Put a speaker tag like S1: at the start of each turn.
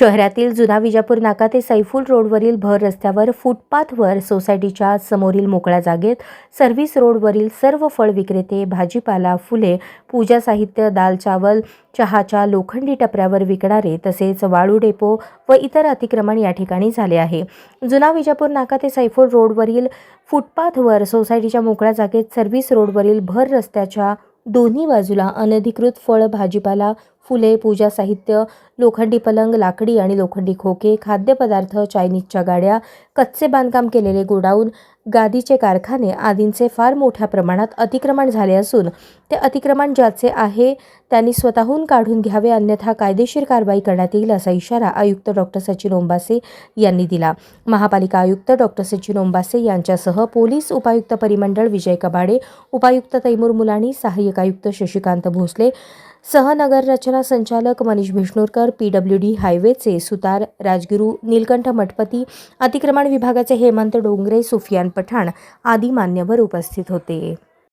S1: शहरातील जुना विजापूर नाका ते सैफुल रोडवरील भर रस्त्यावर फुटपाथवर सोसायटीच्या समोरील मोकळ्या जागेत सर्व्हिस रोडवरील सर्व फळ विक्रेते भाजीपाला फुले पूजा साहित्य दाल चावल चहाच्या लोखंडी टपऱ्यावर विकणारे तसेच वाळू डेपो व इतर अतिक्रमण या ठिकाणी झाले आहे. जुना विजापूर नाका ते सैफुल रोडवरील फुटपाथवर सोसायटीच्या मोकळ्या जागेत सर्व्हिस रोडवरील भर रस्त्याच्या दोन्ही बाजूला अनधिकृत फळ भाजीपाला फुले पूजा साहित्य लोखंडी पलंग लाकडी आणि लोखंडी खोके खाद्यपदार्थ चायनीजच्या गाड्या कच्चे बांधकाम केलेले गोडाऊन गादीचे कारखाने आदींचे फार मोठ्या प्रमाणात अतिक्रमण झाले असून ते अतिक्रमण ज्याचे आहे त्यांनी स्वतःहून काढून घ्यावे अन्यथा कायदेशीर कारवाई करण्यात येईल असा इशारा आयुक्त डॉक्टर सचिन ओंबासे यांनी दिला. महापालिका आयुक्त डॉक्टर सचिन ओंबासे यांच्यासह पोलीस उपायुक्त परिमंडळ विजय कबाडे उपायुक्त तैमूर मुलाणी सहाय्यक आयुक्त शशिकांत भोसले सहनगर रचना संचालक Manish Bhishnurkar P W D हायवेचे Sutar Rajguru Nilkanth Mathpati अतिक्रमण विभागाचे हेमंत डोंगरे सुफियान पठाण आदी मान्यवर उपस्थित होते.